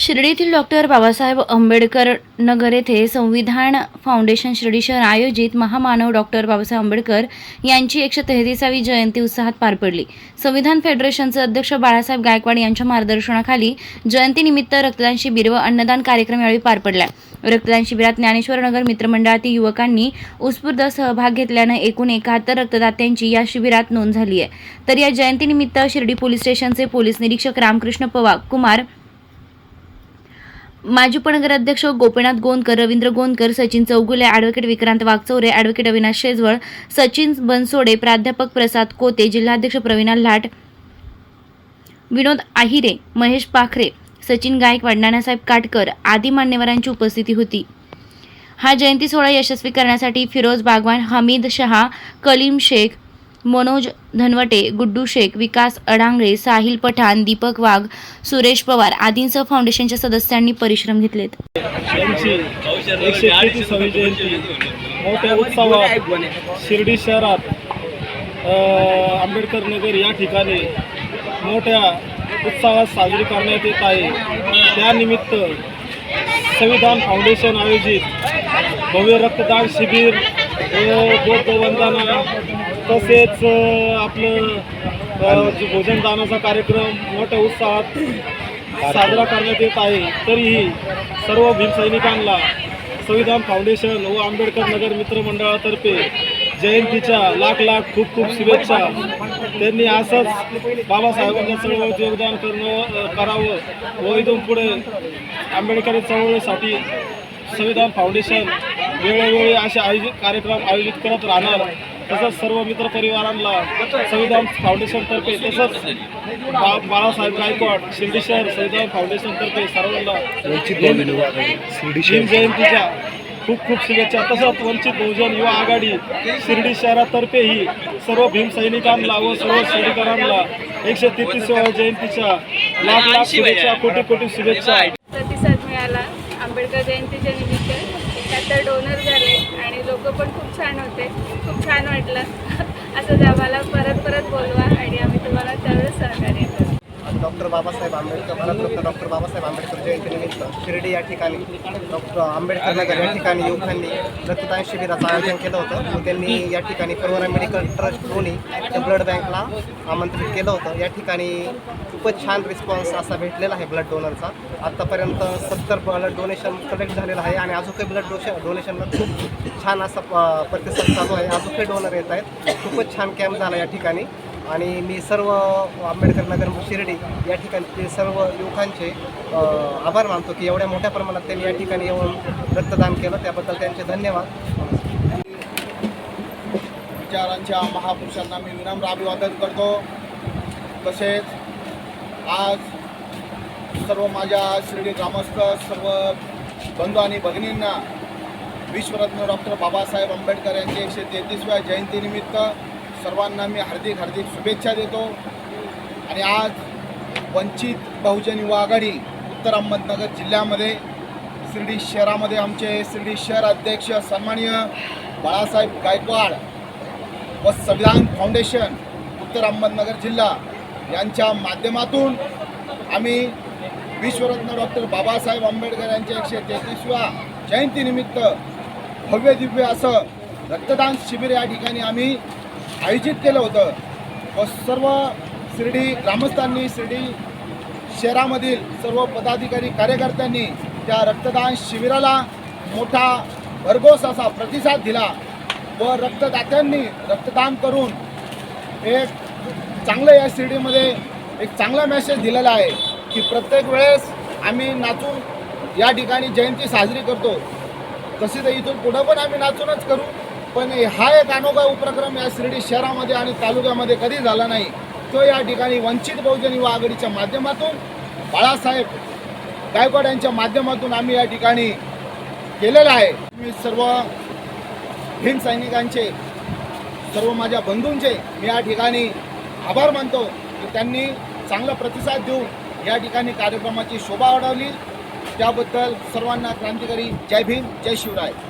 शिर्डीतील doctor Babasaheb Ambedkar Nagar येथे Samvidhan foundation Shirdi शहर आयोजित महामानव डॉक्टर बाबासाहेब आंबेडकर यांची एकशे तेहतीसावी जयंती उत्साहात पार पडली. संविधान फेडरेशनचे अध्यक्ष बाळासाहेब गायकवाड यांच्या मार्गदर्शनाखाली जयंतीनिमित्त रक्तदान शिबिर व अन्नदान कार्यक्रम यावेळी पार पडला. रक्तदान शिबिरात ज्ञानेश्वर नगर मित्रमंडळातील युवकांनी उत्स्फूर्त सहभाग घेतल्यानं एकूण एकाहत्तर रक्तदात्यांची या शिबिरात नोंद झाली आहे. तर या जयंतीनिमित्त शिर्डी पोलीस स्टेशनचे पोलीस निरीक्षक रामकृष्ण पवार कुमार माजी उपनगर अध्यक्ष गोपीनाथ गोंदकर रवींद्र गोंदकर सचिन चौगुले ॲडव्होकेट विक्रांत वागचौरे ॲडव्होकेट अविनाश शेजवळ सचिन बनसोडे प्राध्यापक प्रसाद कोते जिल्हाध्यक्ष प्रवीणा लाट विनोद आहिरे महेश पाखरे सचिन गायकवाड नानासाहेब काटकर आदी मान्यवरांची उपस्थिती होती. हा जयंती सोहळा यशस्वी करण्यासाठी फिरोज बागवान हमीद शहा कलीम शेख मनोज धनवटे गुड्डू शेख विकास अडांगळे साहिल पठाण दीपक वाघ सुरेश पवार आदींसह फाउंडेशनच्या सदस्यांनी परिश्रम घेतलेत. मोठ्या उत्सवात शिर्डी शहरात आंबेडकर नगर या ठिकाणी मोठ्या उत्साहात साजरी करण्यात येत आहे. त्यानिमित्त संविधान फाउंडेशन आयोजित भव्य रक्तदान शिबिर व बौद्ध वंदना तसेच आपलं भोजनदानाचा कार्यक्रम मोठ्या उत्साहात साजरा करण्यात येत आहे. तरीही सर्व भीमसैनिकांना संविधान फाउंडेशन व आंबेडकर नगर मित्रमंडळातर्फे जयंतीच्या लाख लाख खूप खूप शुभेच्छा. त्यांनी असंच बाबासाहेबांच्या चळवळीत योगदान करणं करावं व इथून पुढे आंबेडकर चळवळीसाठी संविधान फाउंडेशन वेळोवेळी असे आयोजित कार्यक्रम आयोजित करत राहणार. तसंच सर्व मित्रपरिवारांना संविधान फाउंडेशनतर्फे तसंच बाळासाहेब गायकवाड शिर्डी शहर संविधान फाउंडेशनतर्फे सर्वांना भीम जयंतीच्या खूप खूप शुभेच्छा. तसंच वंचित बहुजन युवा आघाडी शिर्डी शहरातर्फेही सर्व भीम सैनिकांना व सर्व सैनिकांना एकशे तेहतीसव्या जयंतीच्या लाख लाख शुभेच्छा कोटी कोटी शुभेच्छा. प्रतिसाद मिळाला. आंबेडकर जयंतीच्या निमित्त. एकाहत्तर डोनर झाले आणि लोक पण खूप छान होते. खूप छान वाटलं. असंच आम्हाला परत परत बोलवा आणि आम्ही तुम्हाला त्यावेळेस सहकार्य करू डॉक्टर बाबासाहेब आंबेडकर भारतरत्न डॉक्टर बाबासाहेब आंबेडकर जयंतीनिमित्त शिर्डी या ठिकाणी डॉक्टर आंबेडकर नगर या ठिकाणी युवकांनी रक्तदान शिबिराचं आयोजन केलं होतं. व त्यांनी या ठिकाणी परवाना मेडिकल ट्रस्ट दोन्ही त्या ब्लड बँकला आमंत्रित केलं होतं. या ठिकाणी खूपच छान रिस्पॉन्स असा भेटलेला आहे ब्लड डोनरचा आत्तापर्यंत सत्तर ब्लड डोनेशन कलेक्ट झालेलं आहे आणि अजून काही ब्लड डोशन डोनेशनला खूप छान असा प- प्रतिसाद चालू आहे. अजून काही डोनर येत आहेत. खूपच छान कॅम्प झाला या ठिकाणी. आणि मी सर्व आंबेडकर नगर शिर्डी या ठिकाणचे सर्व युवकांचे आभार मानतो की एवढ्या मोठ्या प्रमाणात त्यांनी या ठिकाणी येऊन रक्तदान केलं. त्याबद्दल त्यांचे धन्यवाद. विचारांच्या महापुरुषांना मी विनम्र अभिवादन करतो. तसेच आज सर्व माझ्या शिर्डी ग्रामस्थ सर्व बंधू आणि भगिनींना विश्वरत्न डॉक्टर बाबासाहेब आंबेडकर यांचे एकशे तेहतीसव्या जयंतीनिमित्त सर्वांना मी हार्दिक हार्दिक शुभेच्छा देतो. आणि आज वंचित बहुजन युवा आघाडी उत्तर अहमदनगर जिल्ह्यामध्ये शिर्डी शहरामध्ये आमचे शिर्डी शहर अध्यक्ष सन्माननीय बाळासाहेब गायकवाड व संविधान फाउंडेशन उत्तर अहमदनगर जिल्हा यांच्या माध्यमातून आम्ही विश्वरत्न डॉक्टर बाबासाहेब आंबेडकर यांच्या एकशे तेहतीसव्या जयंतीनिमित्त भव्य दिव्य असं रक्तदान शिबिर या ठिकाणी आम्ही आयोजित केलं होतं. व सर्व शिर्डी ग्रामस्थांनी शिर्डी शहरामधील सर्व पदाधिकारी कार्यकर्त्यांनी त्या रक्तदान शिबिराला मोठा भरघोस असा प्रतिसाद दिला व रक्तदात्यांनी रक्तदान करून एक चांगलं या शिर्डीमध्ये एक चांगला मेसेज दिलेला आहे की प्रत्येक वेळेस आम्ही नाचून या ठिकाणी जयंती साजरी करतो. तसे तर इथून पुढं पण आम्ही नाचूनच करू. पण हा एक अनोखा उपक्रम या शिर्डी शहरामध्ये आणि तालुक्यामध्ये कधी झाला नाही तो या ठिकाणी वंचित बहुजन युवा आघाडीच्या माध्यमातून बाळासाहेब गायकवाड यांच्या माध्यमातून आम्ही या ठिकाणी केलेलं आहे. मी सर्व भीम सैनिकांचे सर्व माझ्या बंधूंचे मी या ठिकाणी आभार मानतो. की त्यांनी चांगला प्रतिसाद देऊन या ठिकाणी कार्यक्रमाची शोभा वाढवली. त्याबद्दल सर्वांना क्रांतिकारी जय भीम जय शिवराय.